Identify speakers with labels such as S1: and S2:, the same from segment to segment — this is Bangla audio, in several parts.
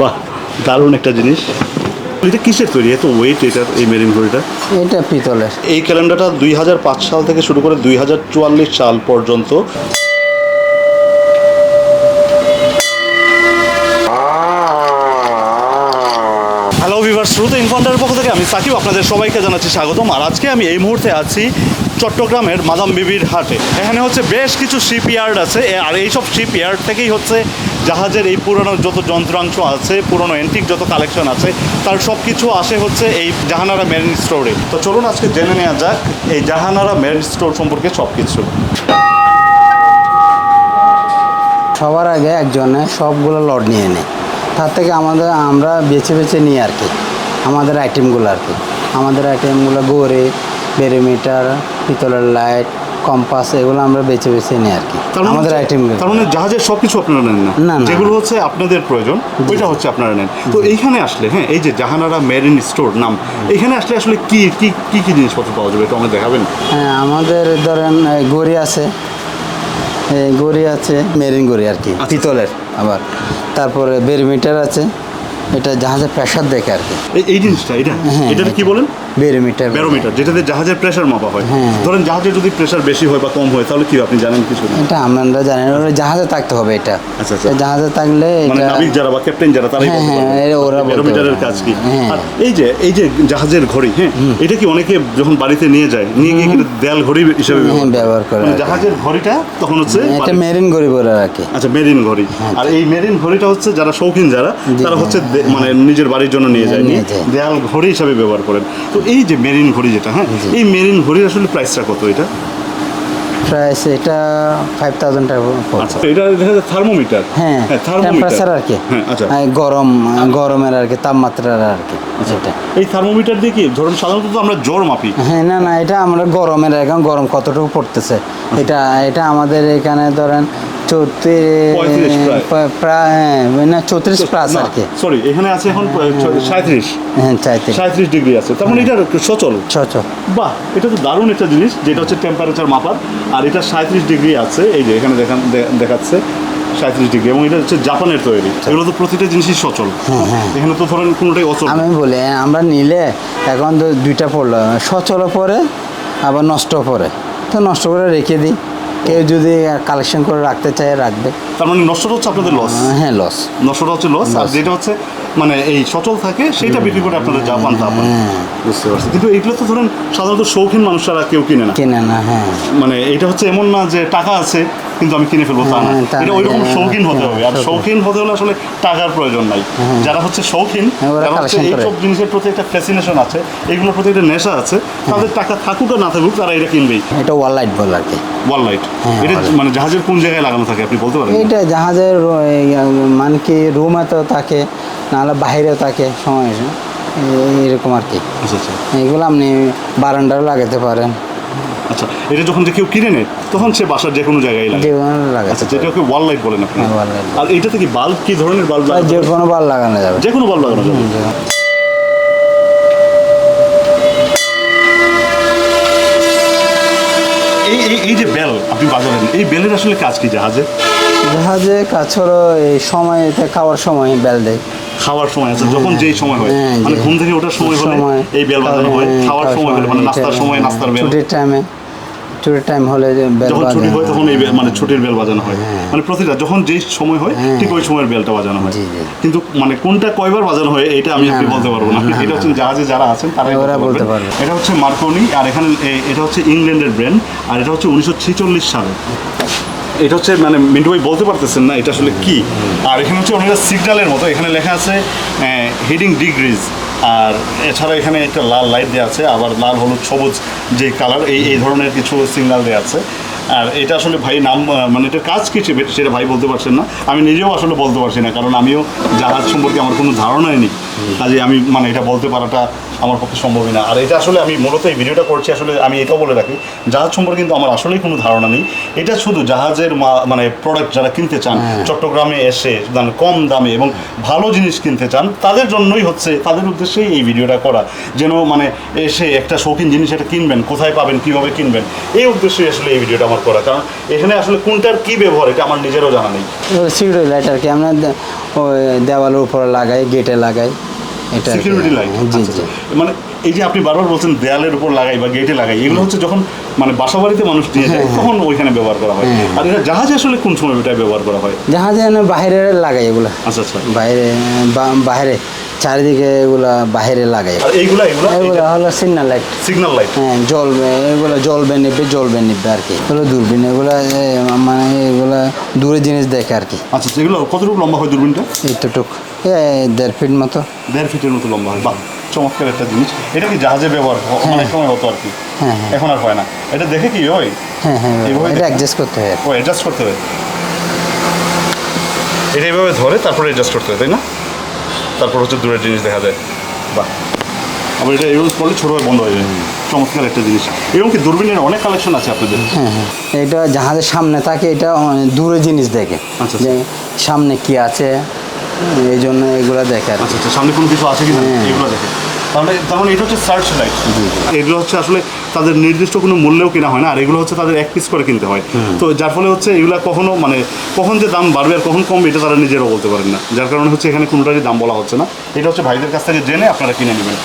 S1: বাহ দারুণ একটা জিনিস। এটা কিসের তৈরি? এত ওয়েট এটা এই মেরিন ঘড়িটা?
S2: এটা পিতলের।
S1: এই ক্যালেন্ডারটা দুই হাজার পাঁচ সাল থেকে শুরু করে দুই হাজার চুয়াল্লিশ সাল পর্যন্ত। হ্যালো ভিভার শ্রুত ইনফান্টারের পক্ষ থেকে আমি সাকিব আপনাদের সবাইকে জানাচ্ছি স্বাগতম। আর আজকে আমি এই মুহূর্তে আছি চট্টগ্রামের মাদাম বিবির হাটে। এখানে হচ্ছে বেশ কিছু শিপ ইয়ার্ড আছে আর এইসব শিপ ইয়ার্ড থেকেই হচ্ছে জাহাজের এই পুরনো যত যন্ত্রাংশ আছে, পুরনো এন্টিক যত কালেকশন আছে, তার সব কিছু আসে হচ্ছে এই জাহানারা মেরিন স্টোরে তো চলুন আজকে জেনে নেওয়া যাক এই জাহানারা মেরিন স্টোর সম্পর্কে সব কিছু
S2: সবার আগে একজনে সবগুলো লড নিয়ে নেয় তার থেকে আমাদের, আমরা বেছে বেছে নিই আর কি। আমাদের আইটেমগুলো আর কি। আমাদের আইটেমগুলো গোরে বেরোমিটার পিতলের লাইট কম্পাস এগুলো আমরা বেছে বেছে নিই আর কি।
S1: মানে
S2: আমাদের আইটেম
S1: তার মানে জাহাজের সব কিছু আপনারা নেন না। যেগুলো হচ্ছে আপনাদের প্রয়োজন ওইটা হচ্ছে আপনারা নেন। তো এইখানে আসলে হ্যাঁ এই যে জাহানারা মেরিন স্টোর নাম এখানে আসলে আসলে কি কি কি কি জিনিসপত্র পাওয়া যাবে একটু আমাদের দেখাবেন?
S2: হ্যাঁ আমাদের ধরেন গড়ি আছে। গড়ি আছে মেরিন গড়ি আর কি
S1: আচ্ছা।
S2: পিতলের আবার। তারপরে বেরোমিটার আছে এটা জাহাজের প্রেশার দেখে আর কি।
S1: এই জিনিসটা এটা
S2: হ্যাঁ,
S1: এটা কি বলেন?
S2: বেরোমিটার
S1: ব্যারোমিটার যেটাতে জাহাজের প্রেশার মাপা হয়।
S2: হ্যাঁ।
S1: ধরেন জাহাজের যদি প্রেশার বেশি হয় বা কম হয় তাহলে কি আপনি জানেন কিছু
S2: এটা আমরা জানি জাহাজে থাকতে হবে এটা।
S1: আচ্ছা, আচ্ছা।
S2: জাহাজে থাকলে
S1: মানে নাবিক যারা বা ক্যাপ্টেন যারা তারাই
S2: হ্যাঁ, হ্যাঁ। ওরা
S1: ব্যারোমিটারের কাজ কি?
S2: হ্যাঁ।
S1: আর এই যে এই যে জাহাজের ঘড়ি হ্যাঁ এটা কি অনেকে যখন বাড়িতে নিয়ে যায় নিয়ে গিয়ে কিন্তু দেয়াল ঘড়ি হিসেবে
S2: ব্যবহার করে।
S1: মানে। জাহাজের ঘড়িটা তখন হচ্ছে
S2: এটা মেরিন গড়ি বলে কি
S1: আচ্ছা মেরিন ঘড়ি। আর এই মেরিন ঘড়িটা হচ্ছে যারা শৌখিন যারা তারা হচ্ছে মানে নিজের বাড়ির জন্য নিয়ে যায় নিয়ে
S2: নিয়ে যায়।
S1: দেয়াল ঘড়ি হিসাবে ব্যবহার করেন। তো এই যে মেরিন ঘড়ি যেটা হ্যাঁ এই মেরিন ঘড়ির আসলে প্রাইসটা কত এটা?
S2: প্রাইস এটা ফাইভ থাউজেন্ড টাকা
S1: আচ্ছা এটা থার্মোমিটার
S2: হ্যাঁ টেম্পারেচার আর কি।
S1: হ্যাঁ আচ্ছা।
S2: হ্যাঁ, গরম গরমের আর কি তাপমাত্রার আর কি এটা।
S1: এই থার্মোমিটার দিয়ে কি ধরুন সাধারণত আমরা জ্বর মাপি।
S2: হ্যাঁ না না এটা আমরা গরমের এখন গরম কতটুকু পড়তেছে। এটা এটা আমাদের এখানে ধরেন। চৌত্রিশ প্রায়। হ্যাঁ, না চৌত্রিশ প্লাস আর কি।
S1: সরি এখানে আছে এখন সাঁত্রিশ
S2: হ্যাঁ
S1: সাঁত্রিশ ডিগ্রি আছে। তার মানে এটা সচল। বাহ এটা তো দারুণ একটা জিনিস যেটা হচ্ছে টেম্পারেচার মাপার। আর এটা সাঁত্রিশ ডিগ্রি আছে এই যে এখানে দেখান দেখাচ্ছে সাঁত্রিশ ডিগ্রি। এবং এটা হচ্ছে জাপানের তৈরি। এগুলো তো প্রতিটা জিনিসই সচল। এখানে তো ধরেন কোনোটাই অচল।
S2: আমি বলি আমরা নিলে এখন তো দুইটা পড়ল সচল পরে আবার নষ্ট পরে। তো নষ্ট করে রেখে দিই। কেউ যদি কালেকশন করে রাখতে চায় রাখবে।
S1: তার মানে নষ্টটা হচ্ছে আপনাদের লস
S2: হ্যাঁ লস
S1: নষ্টটা হচ্ছে লস আর যেটা হচ্ছে মানে এই সচল থাকে সেটা বিক্রি করে আপনারা যা পান তা পান
S2: হ্যাঁ।
S1: বুঝতে পারছি। কিন্তু এইগুলো তো ধরেন সাধারণত শৌখিন মানুষরা কেউ কিনে না।
S2: কিনে না হ্যাঁ।
S1: মানে এটা হচ্ছে এমন না যে টাকা আছে কিন্তু আমি কিনে ফেলব তা না।
S2: হ্যাঁ,
S1: এটা ওইরকম
S2: হ্যাঁ,
S1: শৌখিন হতে হবে। আর
S2: শৌখিন।
S1: হতে হলে আসলে টাকার প্রয়োজন নাই। যারা হচ্ছে শৌখিন
S2: হ্যাঁ,
S1: যারা হচ্ছে। এইসব জিনিসের প্রতি একটা ফ্যাসিনেশন আছে এগুলোর প্রতি একটা নেশা আছে তাদের টাকা থাকুক আর না থাকুক তারা এটা কিনবেই।
S2: এটা ওয়াল লাইট বলে আর কি।
S1: ওয়াল লাইট
S2: হ্যাঁ,
S1: এটা মানে জাহাজের কোন জায়গায় লাগানো থাকে আপনি বলতে পারেন?
S2: এটা জাহাজের মানে কি রুমেতেও থাকে। নাহলে বাইরেও থাকে সময় এরকম আর কি।
S1: আচ্ছা আচ্ছা।
S2: এগুলো আপনি বারান্দাও লাগাতে পারেন।
S1: আচ্ছা এটা যখন যে কেউ কিনে নেয় তখন সে বাসার যে কোনো জায়গায় লাগে আচ্ছা যেটাকে ওয়াল লাইট বলেন আপনি।
S2: হ্যাঁ।
S1: আর এইটাতে কি বাল্ব কি ধরনের বাল্ব
S2: পারেন। যে কোনো বার লাগানো যাবে।
S1: যে কোনো বাল্ব লাগানো যাবে। এই এই এই যে বেল আপনি বাজারেন এই বেলের আসলে কাজ কি জাহাজে
S2: জাহাজে কাছড়ো এই সময়তে খাওয়ার সময় বেল দেয়।
S1: খাওয়ার সময় আছে যখন যেই সময় হয়
S2: হ্যাঁ,
S1: মানে ঘুম থেকে ওঠার সময় হলে এই বেল বাজানো হয়
S2: হ্যাঁ,
S1: খাওয়ার সময় হলে মানে নাস্তার সময় নাস্তার বেল।
S2: ছুটির টাইমে ছুটির টাইম হলে যে বেল
S1: যখন ছুটি হয় তখন এই মানে ছুটির বেল বাজানো হয়। মানে প্রতিটা যখন যেই সময় হয়
S2: হ্যাঁ।
S1: ঠিক ওই সময়ের বেলটা বাজানো হয়। কিন্তু মানে কোনটা কয়বার বাজানো হয় এটা আমি আপনি বলতে পারব না। এটা হচ্ছে জাহাজে যারা আছেন তারাই বলতে পারবে। এটা হচ্ছে মার্কনি আর এখানে এটা হচ্ছে ইংল্যান্ডের ব্র্যান্ড আর এটা হচ্ছে উনিশশো ছেচল্লিশ সালে। এটা হচ্ছে মানে মিন্টু ভাই বলতে পারতেছেন না এটা আসলে কি। আর এখানে হচ্ছে অনেকটা সিগন্যালের মতো। এখানে লেখা আছে হিডিং ডিগ্রিজ আর এছাড়া এখানে একটা লাল লাইট দেওয়া আছে, আবার লাল, হলুদ, সবুজ যে কালার এই এই ধরনের কিছু সিগন্যাল দেওয়া আছে। আর এটা আসলে ভাই নাম মানে এটার কাজ কি সেটা ভাই বলতে পারছেন না। আমি নিজেও আসলে বলতে পারছি না, কারণ আমিও জাহাজ সম্পর্কে আমার কোনো ধারণাই নেই। কাজে আমি মানে এটা বলতে পারাটা আমার পক্ষে সম্ভবই না। আর এটা আসলে আমি মূলত এই ভিডিওটা করছি আসলে আমি এটাও বলে রাখি জাহাজ সম্পর্কে কিন্তু আমার আসলেই কোনো ধারণা নেই। এটা শুধু জাহাজের মানে প্রোডাক্ট যারা কিনতে চান চট্টগ্রামে এসে মানে কম দামে এবং ভালো জিনিস কিনতে চান তাদের জন্যই হচ্ছে তাদের উদ্দেশ্যেই এই ভিডিওটা করা। যেন মানে এসে একটা শৌখিন জিনিস এটা কিনবেন কোথায় পাবেন কীভাবে কিনবেন এই উদ্দেশ্যই আসলে এই ভিডিওটা আমার করা। কারণ এখানে আসলে কোনটার কি ব্যবহার এটা আমার নিজেরও জানা নেই।
S2: সিগড়ি লাইট কি আমরা দেওয়ালের উপরে লাগাই গেটে লাগাই। এটা।
S1: সিকিউরিটি লাইট
S2: জি জি।
S1: মানে এই যে আপনি বারবার বলছেন দেয়ালের উপর লাগাই বা গেটে লাগাই এগুলো হচ্ছে যখন মানে বাসা বাড়িতে মানুষ নিয়ে যায় তখন ওইখানে ব্যবহার করা হয়। আর এটা জাহাজে আসলে কোন সময় এটা ব্যবহার করা হয়?
S2: জাহাজে বাইরে লাগাই এগুলা।
S1: আচ্ছা আচ্ছা।
S2: বাইরে বাইরে চারিদিকে এগুলা বাইরে লাগাই।
S1: এইগুলা এগুলা?
S2: হলো সিগনাল লাইট
S1: সিগন্যাল লাইট
S2: হ্যাঁ জ্বলবে এগুলো জ্বলবে নিবে জ্বলবে নিবে আর কি। এগুলো দূরবীন এগুলা মানে এগুলো দূরে জিনিস দেখে আর কি।
S1: আচ্ছা আচ্ছা, এগুলো কতটুকু লম্বা হয় দূরবীনটা?
S2: এইটুক এ দেড় ফিট মতো।
S1: দেড় ফিটের মতো লম্বা হয়। বাহ চমৎকার একটা জিনিস। এটা কি জাহাজে ব্যবহার অনেক সময় হতো আর কি?
S2: হ্যাঁ, হ্যাঁ।
S1: এখন আর হয় না। এটা দেখে কি হয়?
S2: হ্যাঁ হ্যাঁ এটা অ্যাডজাস্ট করতে হয়
S1: ও অ্যাডজাস্ট করতে হবে এটা এইভাবে ধরে তারপরে অ্যাডজাস্ট করতে হয় তাই না? তারপর হচ্ছে দূরের জিনিস দেখা যায়। বাহ। আবার এটা ইউজ করলে ছোটো হয়ে বন্ধ হয়ে যায়। চমৎকার একটা জিনিস। এরকম কি দূরবীনের অনেক কালেকশন আছে আপনাদের?
S2: হ্যাঁ হ্যাঁ। এটা জাহাজের সামনে থাকে এটা দূরে জিনিস দেখে।
S1: আচ্ছা,
S2: সামনে কি আছে এই জন্য এগুলো দেখে আর
S1: আচ্ছা আচ্ছা সামনে কোনো কিছু আছে কি না
S2: হ্যাঁ।
S1: এগুলো দেখে। তাহলে তার মানে এটা হচ্ছে সার্চ লাইট এগুলো হচ্ছে আসলে তাদের নির্দিষ্ট কোনো মূল্যেও কিনা হয় না আর এগুলো হচ্ছে তাদের এক পিস করে কিনতে হয়। তো যার ফলে হচ্ছে এগুলো কখনো মানে কখন যে দাম বাড়বে আর কখন কমবে এটা তারা নিজেরাও বলতে পারেন না। যার কারণে হচ্ছে এখানে কোনোটারই দাম বলা হচ্ছে না। এটা হচ্ছে ভাইদের কাছ থেকে জেনে আপনারা কিনে নেবেন।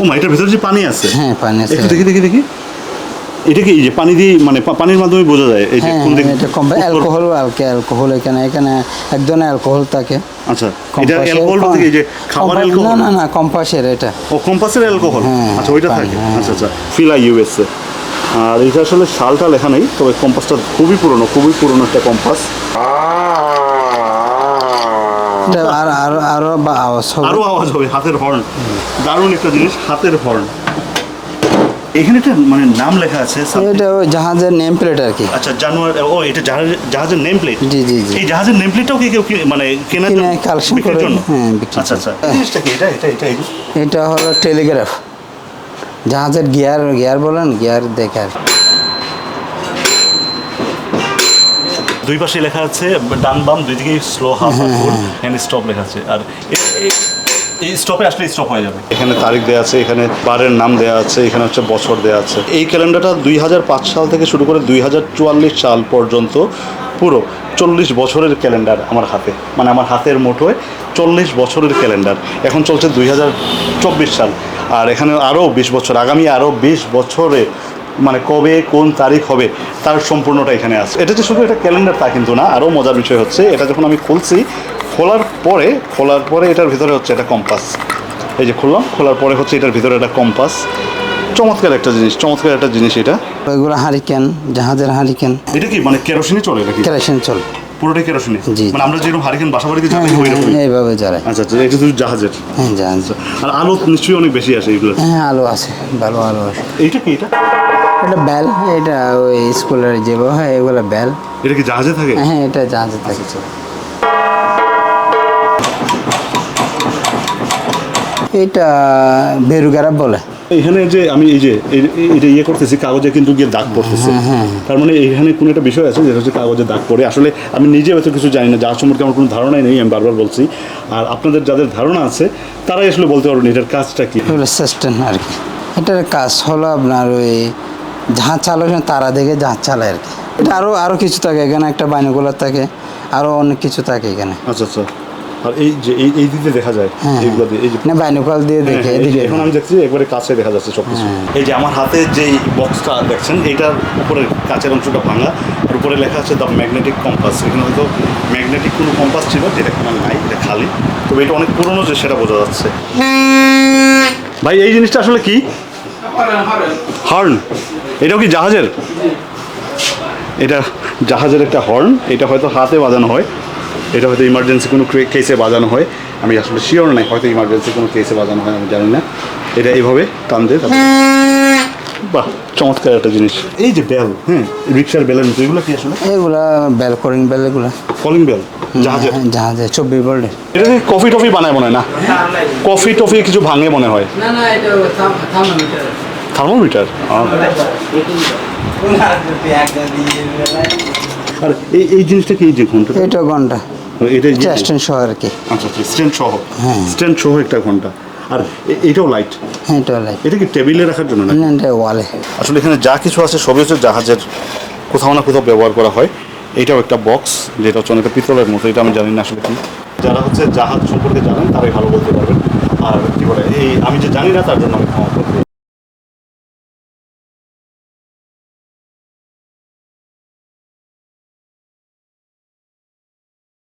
S1: ও মা এটার ভিতরে যে পানি আছে।
S2: হ্যাঁ পানি আছে।
S1: একটু দেখি দেখি দেখি। এটা কি এই যে পানি দিয়ে মানে পানির মাধ্যমে বোঝা যায় এই যে
S2: হ্যাঁ
S1: কোন দিক
S2: এটা কম অ্যালকোহল অ্যালকোহল এখানে এখানে এক ধরনের অ্যালকোহল থাকে।
S1: আচ্ছা এটা অ্যালকোহল বলতে কি যে খাবার অ্যালকোহল?
S2: না না না কম্পাসের এটা।
S1: ও কম্পাসের অ্যালকোহল?
S2: হ্যাঁ,
S1: আচ্ছা ওইটা থাকে।
S2: হ্যাঁ।
S1: আচ্ছা আচ্ছা ফিলা ইউএসএ আর এটা আসলে সালটা লেখা নেই তবে কম্পাসটা খুবই পুরনো খুবই পুরনো একটা কম্পাস।
S2: এটা আর আরও আরও আওয়াজ হবে।
S1: আরও আওয়াজ হবে হাতের হর্ন দারুণ একটা জিনিস হাতের হর্ন এখানে একটা মানে নাম লেখা আছে
S2: এটা ওই জাহাজের নেম প্লেট আর কি।
S1: আচ্ছা জানুয়ারি ও এটা জাহাজের জাহাজের নেম প্লেট
S2: জি জি জি।
S1: এই জাহাজের নেম প্লেটটাও কি কেউ কি- মানে কেনার
S2: কিনে
S1: জন্য?
S2: collection করে, হ্যাঁ,
S1: আচ্ছা আচ্ছা জিনিসটা কি? এটা এটা এটা
S2: এটা হলো টেলিগ্রাফ জাহাজের গিয়ার গিয়ার বলেন গিয়ার দেখে আর
S1: দুই পাশে লেখা আছে ডান বাম দুই দিকেই স্লো হাফ এখানে স্টপ লেখা আছে। আর এই স্টপে আসলে স্টপ হয়ে যাবে। এখানে তারিখ দেওয়া আছে, এখানে বারের নাম দেওয়া আছে, এখানে হচ্ছে বছর দেওয়া আছে। এই ক্যালেন্ডারটা দুই হাজার পাঁচ সাল থেকে শুরু করে দুই হাজার চুয়াল্লিশ সাল পর্যন্ত পুরো চল্লিশ বছরের ক্যালেন্ডার আমার হাতে। মানে আমার হাতের মুঠোয় চল্লিশ বছরের ক্যালেন্ডার। এখন চলছে দুই হাজার চব্বিশ সাল। আর এখানে আরও বিশ বছর, আগামী আরও বিশ বছরে মানে কবে, কোন তারিখ হবে, তার সম্পূর্ণটা এখানে আছে। এটা যে শুধু একটা ক্যালেন্ডার তা কিন্তু না, আরও মজার বিষয় হচ্ছে, এটা যখন আমি খুলছি খোলার পরে খোলার পরে এটার ভিতরে হচ্ছে একটা কম্পাস। এই যে খুললাম খোলার পরে হচ্ছে এটার ভিতরে একটা কম্পাস। চমৎকার একটা জিনিস চমৎকার একটা জিনিস এটা।
S2: এগুলো হারিকেন জাহাজের হারিকেন।
S1: এটা কি মানে কেরোসিনে চলে নাকি?
S2: কেরাসিন চল।
S1: পুরোটাই কেরোসিনে
S2: জি।
S1: মানে আমরা যেরকম হারিকেন বাসা বাড়িতে
S2: হ্যাঁ
S1: জ্বালাই ওই
S2: হ্যাঁ,
S1: রকমই
S2: এইভাবে জ্বালায়
S1: আচ্ছা আচ্ছা এটা শুধু জাহাজের?
S2: হ্যাঁ জাহাজ।
S1: আর আলো নিশ্চয়ই অনেক বেশি আসে এগুলো
S2: হ্যাঁ আলো আছে ভালো আলো আছে
S1: এইটা কি এটা?
S2: এটা বেল এটা ওই স্কুলের যে হয় এগুলো বেল।
S1: এটা কি জাহাজে থাকে?
S2: হ্যাঁ এটা জাহাজে থাকে। এটা বেরুগারা বলে।
S1: এখানে যে আমি এই যে এটা ইয়ে করতেছি কাগজে কিন্তু গিয়ে দাগ পড়তেছে। তার মানে এখানে কোনো একটা বিষয় আছে যেটা হচ্ছে কাগজে দাগ পড়ে। আসলে আমি নিজে হয়তো কিছু জানি না যার সম্পর্কে আমার কোনো ধারণাই নেই আমি বারবার বলছি। আর আপনাদের যাদের ধারণা আছে তারাই আসলে বলতে পারবেন এটার কাজটা কি।
S2: সিস্টেম আর কি। এটার কাজ হলো আপনার ওই জাহাজ চালানো তারা দেখে জাহাজ চালায় আর কি। এটা আরও আরও কিছু থাকে এখানে একটা বাইনগুলার থাকে আরও অনেক কিছু থাকে এখানে।
S1: আচ্ছা আচ্ছা। আর এই যে এই এই দিকে দেখা যায়
S2: হ্যাঁ।
S1: এইগুলো দিয়ে এই যে
S2: না বাইনকুলার দিয়ে দেখে
S1: হ্যাঁ, যে
S2: এদিকে।
S1: এখন আমি দেখছি একবারে কাছে দেখা যাচ্ছে সব কিছু এই যে আমার হাতে যেই বক্সটা দেখছেন এইটার উপরে কাঁচের অংশটা ভাঙা। আর উপরে লেখা আছে দ্য ম্যাগনেটিক কম্পাস এখানে হয়তো ম্যাগনেটিক কোনো কম্পাস ছিল যেটা এখন নাই এটা খালি। তবে এটা অনেক পুরনো যে সেটা বোঝা যাচ্ছে। ভাই এই জিনিসটা আসলে কি? হর্ন। এটাও কি জাহাজের? এটা জাহাজের একটা হর্ন এটা হয়তো হাতে বাজানো হয়। এটা হয়তো ইমার্জেন্সি কোনো কেসে বাজানো হয়। আমি আসলে শিওর নাই হয়তো ইমার্জেন্সি কোনো কেসে বাজানো হয় আমি জানি না। এটা এইভাবে টান দিয়ে বাহ চমৎকার একটা জিনিস। এই যে বেল হ্যাঁ রিক্সার বেলের মতো এগুলো কি আসলে?
S2: এগুলা বেল করিং বেল এগুলা।
S1: কলিং বেল
S2: জাহাজে চব্বিশ ভোল্টের
S1: এটা কি কফি টফি বানায় মনে হয় না? কফি টফি কিছু ভাঙে মনে হয়।
S2: না না এটা থার্মোমিটার
S1: থার্মোমিটার আর এই এই জিনিসটা কি এই যে ঘণ্টা
S2: এটা ঘণ্টা।
S1: এটা
S2: সহ আর কি।
S1: আচ্ছা আচ্ছা স্ট্যান্ড সহ।
S2: হ্যাঁ।
S1: স্ট্যান্ড সহ একটা ঘণ্টা। আর এটাও লাইট
S2: হ্যাঁ লাইট
S1: এটা কি টেবিলে রাখার জন্য না
S2: না এটা ওয়ালে
S1: আসলে এখানে যা কিছু আছে সবই হচ্ছে জাহাজের কোথাও না কোথাও ব্যবহার করা হয়। এটাও একটা বক্স যেটা হচ্ছে অনেকটা পিতলের মতো এটা আমি জানি না আসলে কি। যারা হচ্ছে জাহাজ সম্পর্কে জানেন তারাই ভালো বলতে পারবেন। আর কি বলে এই আমি যে জানি না তার জন্য আমি ক্ষমা